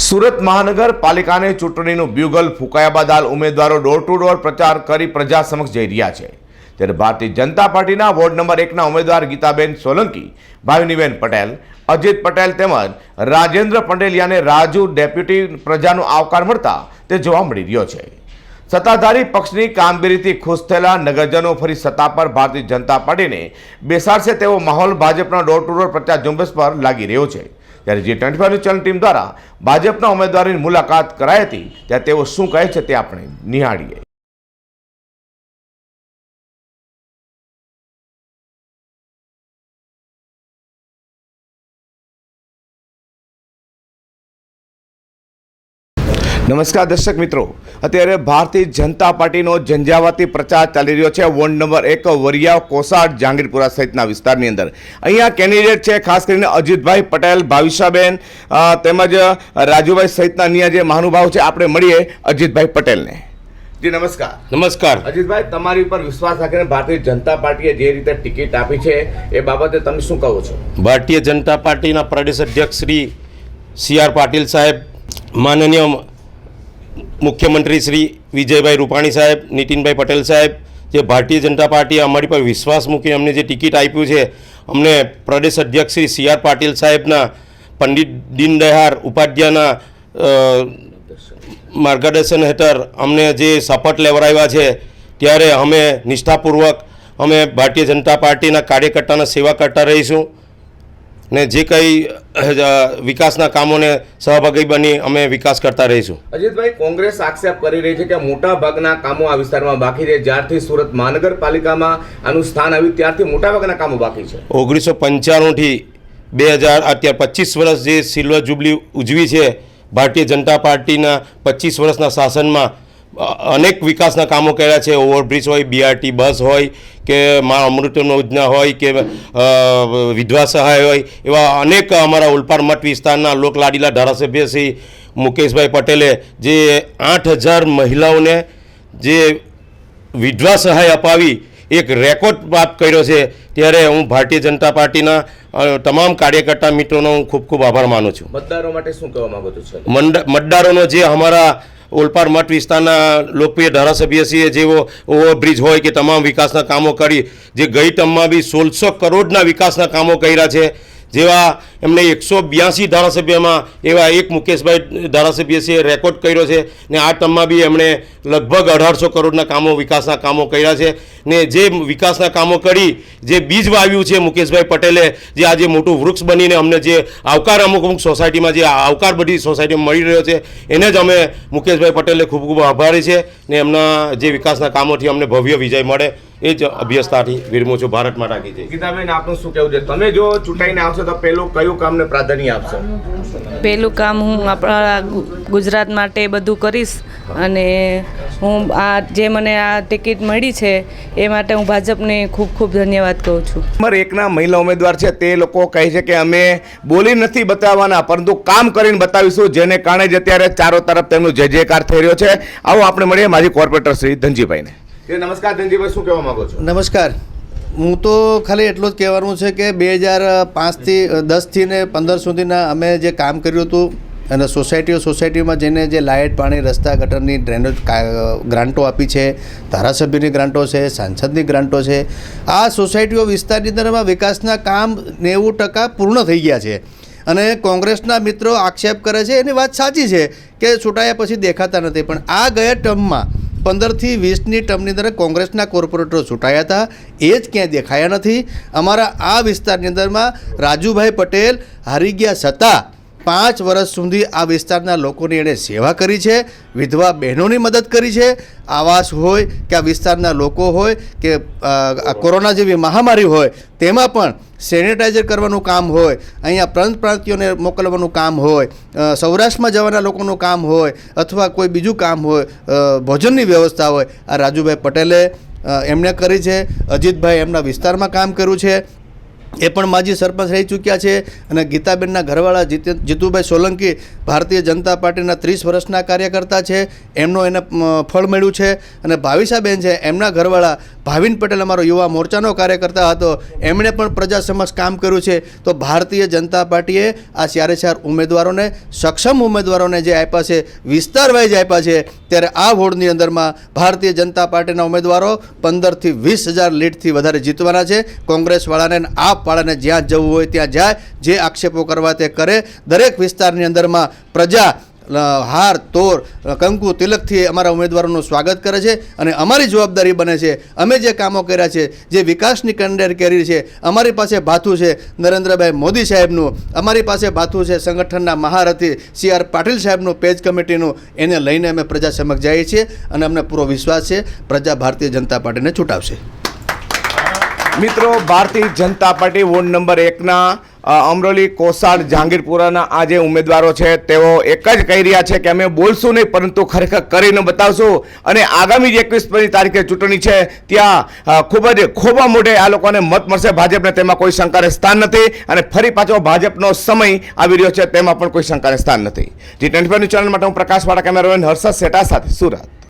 સુરત મહાનગરપાલિકાની ચૂંટણીનું બ્યુગલ ફૂંકાયા બાદ હાલ ઉમેદવારો ડોર ટુ ડોર પ્રચાર કરી પ્રજા સમક્ષ જઈ રહ્યા છે. ત્યારે ભારતીય જનતા પાર્ટીના વોર્ડ નંબર એકના ઉમેદવાર ગીતાબેન સોલંકી, ભાવિનીબેન પટેલ, અજીત પટેલ તેમજ રાજેન્દ્ર પંડેલિયાને રાજુ ડેપ્યુટી પ્રજાનો આવકાર મળતા તે જોવા મળી રહ્યો છે. સત્તાધારી પક્ષની કામગીરીથી ખુશ થયેલા નગરજનો ફરી સત્તા પર ભારતીય જનતા પાર્ટીને બેસાડશે તેવો માહોલ ભાજપના ડોર ટુ ડોર પ્રચાર ઝુંબેશ પર લાગી રહ્યો છે. ત્યારે જે ટ્વેન્ટી ફાઈવ ચેનલ ટીમ દ્વારા ભાજપના ઉમેદવારોની મુલાકાત કરાઈ હતી, ત્યારે તેઓ શું કહે છે તે આપણે નિહાળીએ. નમસ્કાર દર્શક મિત્રો. અત્યારે ભારતીય જનતા પાર્ટીનો ઝંઝાવાતી પ્રચાર ચાલી રહ્યો છે. વોર્ડ નંબર એક વરિયા કોસાડ જાંગીરપુરા સહિતના વિસ્તારની અંદર. અહીંયા કેન્ડિડેટ છે ખાસ કરીને અજીતભાઈ પટેલ ભાવિશાબેન તેમજ રાજુભાઈ સહિતના અન્ય જે મહાનુભાવ છે આપણે મળીએ અજીતભાઈ પટેલને. જી નમસ્કાર. નમસ્કાર. અજીતભાઈ તમારી ઉપર વિશ્વાસ રાખીને ભારતીય જનતા પાર્ટીએ જે રીતે ટિકિટ આપી છે એ બાબતે તમે શું કહો છો? ભારતીય જનતા પાર્ટીના પ્રદેશ અધ્યક્ષ શ્રી સી આર પાટીલ સાહેબ માનનીય મુખ્યમંત્રી શ્રી વિજયભાઈ રૂપાણી સાહેબ, નીતિનભાઈ પટેલ સાહેબ, જે ભારતીય જનતા પાર્ટીએ અમારી પર વિશ્વાસ મૂકી અમને જે ટિકિટ આપ્યું છે, અમને પ્રદેશ અધ્યક્ષ શ્રી સી આર પાટીલ સાહેબના પંડિત દીનદયાળ ઉપાધ્યાયના માર્ગદર્શન હેઠળ અમને જે શપથ લેવડાવ્યા છે, ત્યારે અમે નિષ્ઠાપૂર્વક અમે ભારતીય જનતા પાર્ટીના કાર્યકર્તાના સેવા કરતા રહીશું. ને જે કંઈ વિકાસના કામોને સહભાગી બની અમે વિકાસ કરતા રહીશું. અજીતભાઈ કોંગ્રેસ આક્ષેપ કરી રહી છે કે મોટા ભાગના કામો આ વિસ્તારમાં બાકી છે જ્યારથી સુરત મહાનગરપાલિકામાં આનું સ્થાન આવ્યું ત્યારથી મોટા ભાગના કામો બાકી છે. ઓગણીસો પંચાણુંથી બે હજાર અત્યારે પચીસ વર્ષ જે સિલ્વર જુબલી ઉજવી છે ભારતીય જનતા પાર્ટીના પચીસ વર્ષના શાસનમાં અનેક વિકાસના કામો કર્યા છે. ઓવરબ્રિજ હોય બીઆરટી બસ હોય કે મા અમૃતનો યોજના હોય કે વિધવા સહાય હોય એવા અનેક અમારા ઉલપાડ મઠ વિસ્તારના લોકલાડીલા ધારાસભ્ય શ્રી મુકેશભાઈ પટેલે જે આઠ હજાર મહિલાઓને જે વિધવા સહાય અપાવી એક રેકોર્ડ પ્રાપ્ત કર્યો છે. ત્યારે હું ભારતીય જનતા પાર્ટીના તમામ કાર્યકર્તા મિત્રોનો હું ખૂબ ખૂબ આભાર માનું છું. મતદારો માટે શું કહેવા માંગો છું? મતદારોનો જે અમારા ઓલપાડ મઠ વિસ્તારના લોકપ્રિય ધારાસભ્ય છીએ જેવો ઓવરબ્રિજ હોય કે તમામ વિકાસના કામો કરી, જે ગઈ ટર્મમાં બી સોળસો કરોડના વિકાસના કામો કર્યા છે. જેવા એમને એકસો બ્યાસી ધારાસભ્યમાં એવા એક મુકેશભાઈ ધારાસભ્ય છે, રેકોર્ડ કર્યો છે ને આ ટર્મમાં બી એમણે લગભગ અઢારસો કરોડના કામો, વિકાસના કામો કર્યા છે ને જે વિકાસના કામો કરી જે બીજ વાવ્યું છે મુકેશભાઈ પટેલે, જે આજે મોટું વૃક્ષ બનીને અમને જે આવકાર અમુક અમુક સોસાયટીમાં જે આવકાર બધી સોસાયટીમાં મળી રહ્યો છે, એને જ અમે મુકેશભાઈ પટેલે ખૂબ ખૂબ આભારી છે ને એમના જે વિકાસના કામોથી અમને ભવ્ય વિજય મળે. એ જ અભ્યસ્તાથી વિરમું છું ભારતમાં રાખી છે ગીતાબેન આપનું શું કહેવું છે? તમે જો ચૂંટાઈને આવશો તો પહેલું કયું કામને પ્રાધાન્ય આપશો? પહેલું કામ હું આપણા ગુજરાત માટે બધું કરીશ અને હું આ જે મને આ ટિકિટ મળી છે એ માટે હું ભાજપને ખૂબ ખૂબ ધન્યવાદ કહું છું. નંબર એકના મહિલા ઉમેદવાર છે તે લોકો કહે છે કે અમે બોલી નથી બતાવવાના પરંતુ કામ કરીને બતાવીશું જેને કારણે જ અત્યારે ચારો તરફ તેમનો જય જયકાર થઈ રહ્યો છે. આવો આપણે મળીએ માજી કોર્પોરેટર શ્રી ધનજીભાઈને. નમસ્કાર ધનજીભાઈ શું કહેવા માંગો છો? નમસ્કાર. હું તો ખાલી એટલું જ કહેવાનું છે કે બે હજાર પાંચથી દસથી ને પંદર સુધીના અમે જે કામ કર્યું હતું, અને સોસાયટીઓ સોસાયટીમાં જઈને જે લાઇટ, પાણી, રસ્તા, ગટરની ડ્રેનેજ ગ્રાન્ટો આપી છે, ધારાસભ્યની ગ્રાન્ટો છે, સાંસદની ગ્રાન્ટો છે, આ સોસાયટીઓ વિસ્તારની અંદરમાં વિકાસના કામ નેવું ટકા પૂર્ણ થઈ ગયા છે. અને કોંગ્રેસના મિત્રો આક્ષેપ કરે છે, એની વાત સાચી છે કે ચૂંટાયા પછી દેખાતા નથી. પણ આ ગયા ટર્મમાં પંદરથી વીસની ટર્મની અંદર કોંગ્રેસના કોર્પોરેટરો ચૂંટાયા હતા. એ જ ક્યાંય દેખાયા નથી. અમારા આ વિસ્તારની અંદરમાં રાજુભાઈ પટેલ હારી ગયા છતાં પાંચ વર્ષ સુધી આ વિસ્તારના લોકોની એણે સેવા કરી છે, વિધવા બહેનોની મદદ કરી છે. આવાસ હોય કે આ વિસ્તારના લોકો હોય કે કોરોના જેવી મહામારી હોય, તેમાં પણ સેનિટાઈઝર કરવાનું કામ હોય, અહીંયા પ્રાંત પ્રાંતિઓને મોકલવાનું કામ હોય સૌરાષ્ટ્રમાં જવાના લોકોનું કામ હોય, અથવા કોઈ બીજું કામ હોય ભોજનની વ્યવસ્થા હોય, આ રાજુભાઈ પટેલે એમણે કરી છે. અજીતભાઈ એમના વિસ્તારમાં કામ કર્યું છે. એ પણ માજી સરપંચ રહી ચૂક્યા છે અને ગીતાબેનના ઘરવાળા જીતે જીતુભાઈ સોલંકી ભારતીય જનતા પાર્ટીના ત્રીસ વર્ષના કાર્યકર્તા છે. એમનો એને ફળ મળ્યું છે. અને ભાવિશાબેન છે, એમના ઘરવાળા ભાવિન પટેલ અમારો યુવા મોરચાનો કાર્યકર્તા હતો. એમણે પણ પ્રજા સમક્ષ કામ કર્યું છે. તો ભારતીય જનતા પાર્ટીએ આ ચારે ચાર ઉમેદવારોને, સક્ષમ ઉમેદવારોને જે આપ્યા છે, વિસ્તાર વાઇઝ આપ્યા છે, ત્યારે આ વોર્ડની અંદરમાં ભારતીય જનતા પાર્ટીના ઉમેદવારો પંદરથી વીસ હજાર લીડથી વધારે જીતવાના છે. કોંગ્રેસવાળાને અને જ્યાં જવું હોય ત્યાં જાય, જે આક્ષેપો કરવા તે કરે. દરેક વિસ્તારની અંદરમાં પ્રજા હાર, તોર, કંકુ, તિલકથી અમારા ઉમેદવારોનું સ્વાગત કરે છે અને અમારી જવાબદારી બને છે. અમે જે કામો કર્યા છે, જે વિકાસની કંડેર કરી છે, અમારી પાસે ભાથું છે નરેન્દ્રભાઈ મોદી સાહેબનું. અમારી પાસે ભાથું છે સંગઠનના મહારથી સી આર પાટીલ સાહેબનું પેજ કમિટીનું. એને લઈને અમે પ્રજા સમક્ષ જઈએ છીએ અને અમને પૂરો વિશ્વાસ છે. પ્રજા ભારતીય જનતા પાર્ટીને છૂટાવશે. મિત્રો, Bharatiya Janata party ward number એકના અમરોલી કોસાડ જહાંગીરપુરાના આ જે ઉમેદવારો છે. તેઓ એક જ કહી રહ્યા છે કે અમે બોલશું નહીં, પરંતુ ખરેખર કરીને બતાવશું. અને આગામી જે એકવીસમી તારીખે ચૂંટણી છે, ત્યાં ખૂબ જ ખોબા મોઢે આ લોકોને મત મળશે. ભાજપને તેમાં કોઈ શંકાને સ્થાન નથી. અને ફરી પાછો ભાજપનો સમય આવી રહ્યો છે, તેમાં પણ કોઈ શંકાને સ્થાન નથી. જી ટ્વેન્ટી ચેનલ માટે હું પ્રકાશવાળા કેમેરામેન હર્ષદ સેટા સાથે સુરત.